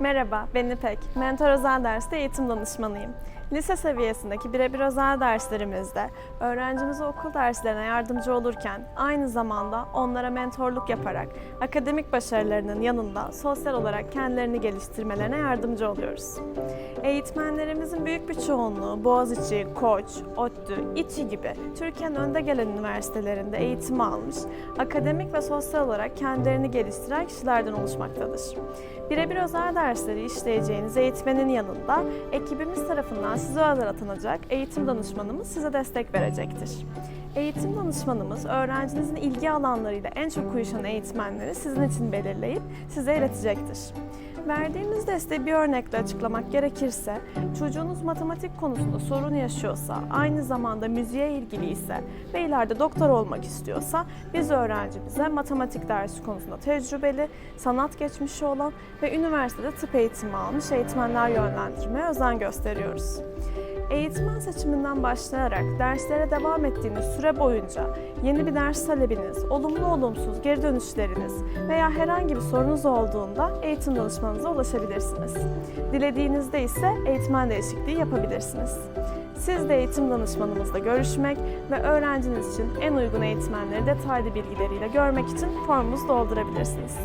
Merhaba, ben İpek. Mentor özel derste eğitim danışmanıyım. Lise seviyesindeki birebir özel derslerimizde öğrencimize okul derslerine yardımcı olurken aynı zamanda onlara mentorluk yaparak akademik başarılarının yanında sosyal olarak kendilerini geliştirmelerine yardımcı oluyoruz. Eğitmenlerimizin büyük bir çoğunluğu Boğaziçi, Koç, ODTÜ, İTÜ gibi Türkiye'nin önde gelen üniversitelerinde eğitim almış, akademik ve sosyal olarak kendilerini geliştiren kişilerden oluşmaktadır. Birebir özel dersleri işleyeceğiniz eğitmenin yanında ekibimiz tarafından size özel atanacak eğitim danışmanımız size destek verecektir. Eğitim danışmanımız öğrencinizin ilgi alanlarıyla en çok uyuşan eğitmenleri sizin için belirleyip size iletecektir. Verdiğimiz desteği bir örnekle açıklamak gerekirse, çocuğunuz matematik konusunda sorun yaşıyorsa, aynı zamanda müziğe ilgili ise ve ileride doktor olmak istiyorsa, biz öğrencimize matematik dersi konusunda tecrübeli, sanat geçmişi olan ve üniversitede tıp eğitimi almış eğitmenler yönlendirmeye özen gösteriyoruz. Eğitmen seçiminden başlayarak derslere devam ettiğiniz süre boyunca yeni bir ders talebiniz, olumlu olumsuz geri dönüşleriniz veya herhangi bir sorunuz olduğunda eğitim danışmanınıza ulaşabilirsiniz. Dilediğinizde ise eğitmen değişikliği yapabilirsiniz. Siz de eğitim danışmanımızla görüşmek ve öğrenciniz için en uygun eğitmenleri detaylı bilgileriyle görmek için formumuzu doldurabilirsiniz.